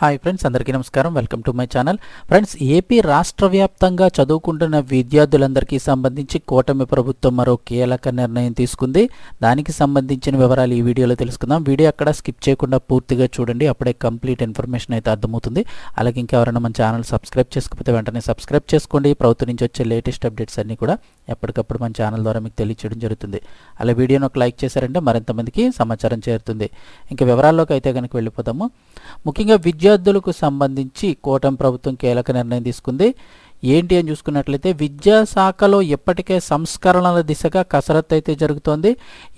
Hi friends అందరికీ నమస్కారం. Welcome to my channel. Friends AP రాష్ట్ర వ్యాప్తంగా చదువుకుంటున్న విద్యార్థులందరికీ సంబంధించి కూటమి ప్రభుత్వం మరో కీలక నిర్ణయం తీసుకుంది. దానికి సంబంధించిన వివరాలు ఈ వీడియోలో తెలుసుకుందాం. వీడియో అక్కడ స్కిప్ చేయకుండా పూర్తిగా చూడండి. అప్పుడే కంప్లీట్ ఇన్ఫర్మేషన్ అయితే అర్థమవుతుంది. అలాగే ఇంకెవరైనా మన ఛానల్ సబ్స్క్రైబ్ చేసుకోకపోతే వెంటనే సబ్స్క్రైబ్ చేసుకోండి. ప్రభుత్వం నుంచి వచ్చే లేటెస్ట్ అప్డేట్స్ అన్నీ కూడా ఎప్పటికప్పుడు మన ఛానల్ ద్వారా మీకు తెలియచేయడం జరుగుతుంది. అలా వీడియోను ఒక లైక్ చేశారంటే మరింత మందికి సమాచారం చేరుతుంది. ఇంకా వివరాల్లోకి అయితే కనుక వెళ్ళిపోదాము. ముఖ్యంగా విద్యార్థులకు సంబంధించి కూటమి ప్రభుత్వం కీలక నిర్ణయం తీసుకుంది. ఏంటి అని చూసుకున్నట్లయితే విద్యాశాఖలో ఇప్పటికే సంస్కరణల దిశగా కసరత్తు అయితే జరుగుతోంది.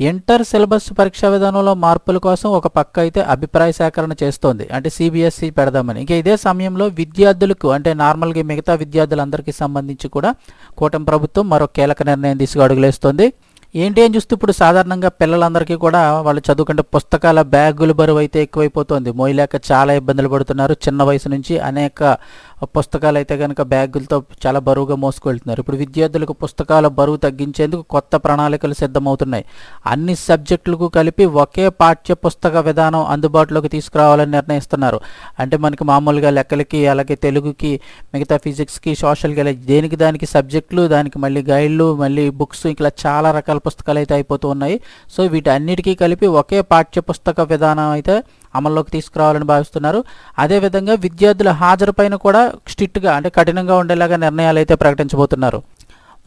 ఇంటర్ సిలబస్ పరీక్షా విధానంలో మార్పుల కోసం ఒక పక్క అయితే అభిప్రాయ సేకరణ చేస్తోంది. అంటే సిబిఎస్ఈ పెడదామని. ఇంకా ఇదే సమయంలో విద్యార్థులకు అంటే నార్మల్గా మిగతా విద్యార్థులందరికీ సంబంధించి కూడా కూటమి ప్రభుత్వం మరో కీలక నిర్ణయం దిశగా అడుగులేస్తోంది. ఏంటి అని చూస్తే ఇప్పుడు సాధారణంగా పిల్లలందరికీ కూడా వాళ్ళు చదువుకుంటే పుస్తకాల బ్యాగులు బరువు అయితే ఎక్కువైపోతుంది. మోయలేక చాలా ఇబ్బందులు పడుతున్నారు. చిన్న వయసు నుంచి అనేక పుస్తకాలు అయితే కనుక బ్యాగులతో చాలా బరువుగా మోసుకెళ్తున్నారు. ఇప్పుడు విద్యార్థులకు పుస్తకాల బరువు తగ్గించేందుకు కొత్త ప్రణాళికలు సిద్ధమవుతున్నాయి. అన్ని సబ్జెక్టులకు కలిపి ఒకే పాఠ్య పుస్తక విధానం అందుబాటులోకి తీసుకురావాలని నిర్ణయిస్తున్నారు. అంటే మనకి మామూలుగా లెక్కలకి అలాగే తెలుగుకి మిగతా ఫిజిక్స్కి సోషల్కి ఇలా దేనికి దానికి సబ్జెక్టులు దానికి మళ్ళీ గైడ్లు మళ్ళీ బుక్స్ ఇలా చాలా రకాల పుస్తకాలు అయితే అయిపోతూ ఉన్నాయి. సో వీటన్నిటికీ కలిపి ఒకే పాఠ్య పుస్తక విధానం అయితే అమల్లోకి తీసుకురావాలని భావిస్తున్నారు. అదేవిధంగా విద్యార్థుల హాజరుపైన కూడా స్ట్రిక్ట్గా అంటే కఠినంగా ఉండేలాగా నిర్ణయాలు అయితే ప్రకటించబోతున్నారు.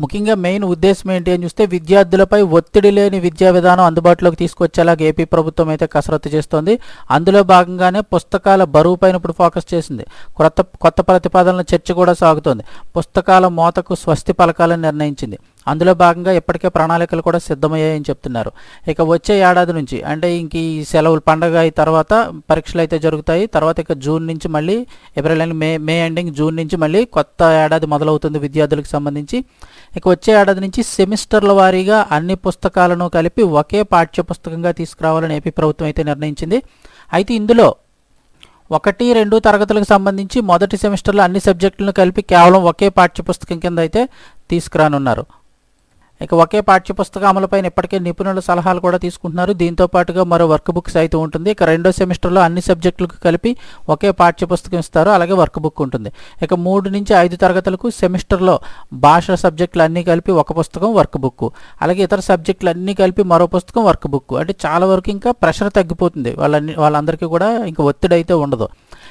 ముఖ్యంగా మెయిన్ ఉద్దేశం ఏంటి అని చూస్తే విద్యార్థులపై ఒత్తిడి లేని విద్యా విధానం అందుబాటులోకి తీసుకొచ్చేలాగా ఏపీ ప్రభుత్వం అయితే కసరత్తు చేస్తోంది. అందులో భాగంగానే పుస్తకాల బరువు పైన ఇప్పుడు ఫోకస్ చేసింది. కొత్త కొత్త ప్రతిపాదనల చర్చ కూడా సాగుతోంది. పుస్తకాల మోతకు స్వస్తి పలకాలని నిర్ణయించింది. అందులో భాగంగా ఇప్పటికే ప్రణాళికలు కూడా సిద్ధమయ్యాయని చెప్తున్నారు. ఇక వచ్చే ఏడాది నుంచి అంటే ఇంక ఈ సెలవులు పండగ అయిన తర్వాత పరీక్షలు అయితే జరుగుతాయి. తర్వాత ఇక జూన్ నుంచి మళ్ళీ April and May May ending June నుంచి మళ్ళీ కొత్త ఏడాది మొదలవుతుంది విద్యార్థులకు సంబంధించి. ఇక వచ్చే ఏడాది నుంచి సెమిస్టర్ల వారీగా అన్ని పుస్తకాలను కలిపి ఒకే పాఠ్య పుస్తకంగా తీసుకురావాలని ఏపీ ప్రభుత్వం అయితే నిర్ణయించింది. అయితే ఇందులో ఒకటి రెండు తరగతులకు సంబంధించి మొదటి సెమిస్టర్లో అన్ని సబ్జెక్టులను కలిపి కేవలం ఒకే పాఠ్యపుస్తకం కింద అయితే తీసుకురానున్నారు. ఇక ఒకే పాఠ్యపుస్తక అమలుపైన ఇప్పటికే నిపుణుల సలహాలు కూడా తీసుకుంటున్నారు. దీంతో పాటుగా మరో వర్క్ బుక్స్ అయితే ఉంటుంది. ఇక రెండో సెమిస్టర్లో అన్ని సబ్జెక్టులకు కలిపి ఒకే పాఠ్యపుస్తకం ఇస్తారు. అలాగే వర్క్ బుక్ ఉంటుంది. ఇక మూడు నుంచి ఐదు తరగతులకు సెమిస్టర్లో భాష సబ్జెక్టులు అన్నీ కలిపి ఒక పుస్తకం వర్క్ బుక్. అలాగే ఇతర సబ్జెక్టులు అన్నీ కలిపి మరో పుస్తకం వర్క్ బుక్. అంటే చాలా వరకు ఇంకా ప్రెషర్ తగ్గిపోతుంది. వాళ్ళన్ని వాళ్ళందరికీ కూడా ఇంకా ఒత్తిడి అయితే ఉండదు.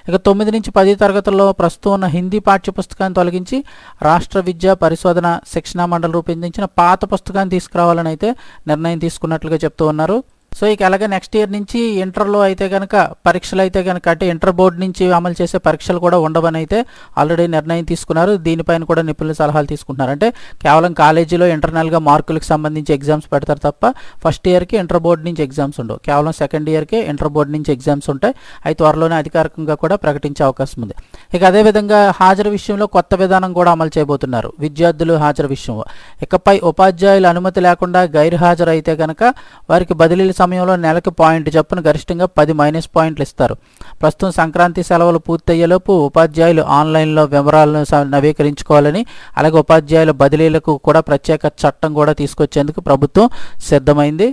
ఇక తొమ్మిది నుంచి పది తరగతుల్లో ప్రస్తుతం ఉన్న హిందీ పాఠ్యపుస్తకాన్ని తొలగించి రాష్ట్ర విద్యా పరిశోధన శిక్షణా మండలి రూపొందించిన పా పాత పుస్తకాన్ని తీసుకురావాలని అయితే నిర్ణయం తీసుకున్నట్లుగా చెప్తూ ఉన్నారు. సో ఇక అలాగే నెక్స్ట్ ఇయర్ నుంచి ఇంటర్లో అయితే కనుక పరీక్షలు అయితే కనుక అంటే ఇంటర్ బోర్డు నుంచి అమలు చేసే పరీక్షలు కూడా ఉండవని అయితే ఆల్రెడీ నిర్ణయం తీసుకున్నారు. దీనిపైన కూడా నిపుణుల సలహాలు తీసుకుంటున్నారు. అంటే కేవలం కాలేజీలో ఇంటర్నల్గా మార్కులకు సంబంధించి ఎగ్జామ్స్ పెడతారు తప్ప ఫస్ట్ ఇయర్కి ఇంటర్ బోర్డు నుంచి ఎగ్జామ్స్ ఉండవు. కేవలం సెకండ్ ఇయర్కి ఇంటర్ బోర్డు నుంచి ఎగ్జామ్స్ ఉంటాయి. అవి త్వరలోనే అధికారికంగా కూడా ప్రకటించే అవకాశం ఉంది. ఇక అదేవిధంగా హాజరు విషయంలో కొత్త విధానం కూడా అమలు చేయబోతున్నారు. విద్యార్థులు హాజరు విషయంలో. ఇకపై ఉపాధ్యాయుల అనుమతి లేకుండా గైర్హాజరు అయితే కనుక వారికి బదిలీలు సమయంలో నెలకు పాయింట్ చొప్పున గరిష్టంగా పది మైనస్ పాయింట్లు ఇస్తారు. ప్రస్తుతం సంక్రాంతి సెలవులు పూర్తయ్యేలోపు ఉపాధ్యాయులు ఆన్లైన్లో వివరాలను నవీకరించుకోవాలని అలాగే ఉపాధ్యాయుల బదిలీలకు కూడా ప్రత్యేక చట్టం కూడా తీసుకొచ్చేందుకు ప్రభుత్వం సిద్ధమైంది.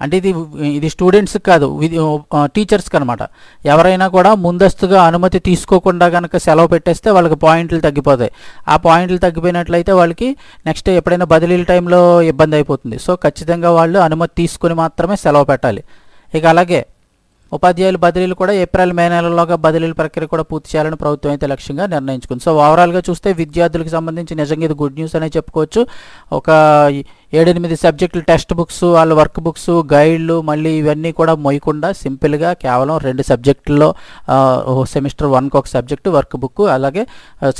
అంటే ఇది ఇది స్టూడెంట్స్కి కాదు ఇది టీచర్స్కి అనమాట ఎవరైనా కూడా ముందస్తుగా అనుమతి తీసుకోకుండా కనుక సెలవు పెట్టేస్తే వాళ్ళకి పాయింట్లు తగ్గిపోతాయి. ఆ పాయింట్లు తగ్గిపోయినట్లయితే వాళ్ళకి నెక్స్ట్ ఎప్పుడైనా బదిలీల టైంలో ఇబ్బంది అయిపోతుంది. సో ఖచ్చితంగా వాళ్ళు అనుమతి తీసుకుని మాత్రమే సెలవు పెట్టాలి. ఇక అలాగే ఉపాధ్యాయుల బదిలీలు కూడా ఏప్రిల్ మే నెలలోగా బదిలీల ప్రక్రియ కూడా పూర్తి చేయాలని ప్రభుత్వం అయితే లక్ష్యంగా నిర్ణయించుకుంది. సో ఓవరాల్గా చూస్తే విద్యార్థులకు సంబంధించి నిజంగా ఇది గుడ్ న్యూస్ అనే చెప్పుకోవచ్చు. ఒక ఏడెనిమిది సబ్జెక్టులు టెక్స్ట్ బుక్స్ వాళ్ళ వర్క్ బుక్స్ గైడ్లు మళ్ళీ ఇవన్నీ కూడా మొయ్యకుండా సింపుల్గా కేవలం రెండు సబ్జెక్టుల్లో సెమిస్టర్ వన్కి ఒక సబ్జెక్టు వర్క్ బుక్ అలాగే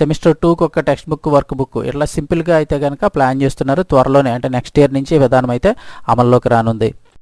సెమిస్టర్ టూకి ఒక టెక్స్ట్ బుక్ వర్క్ బుక్ ఇట్లా సింపుల్గా అయితే కనుక ప్లాన్ చేస్తున్నారు త్వరలోనే. అంటే నెక్స్ట్ ఇయర్ నుంచి విధానం అయితే అమల్లోకి రానుంది.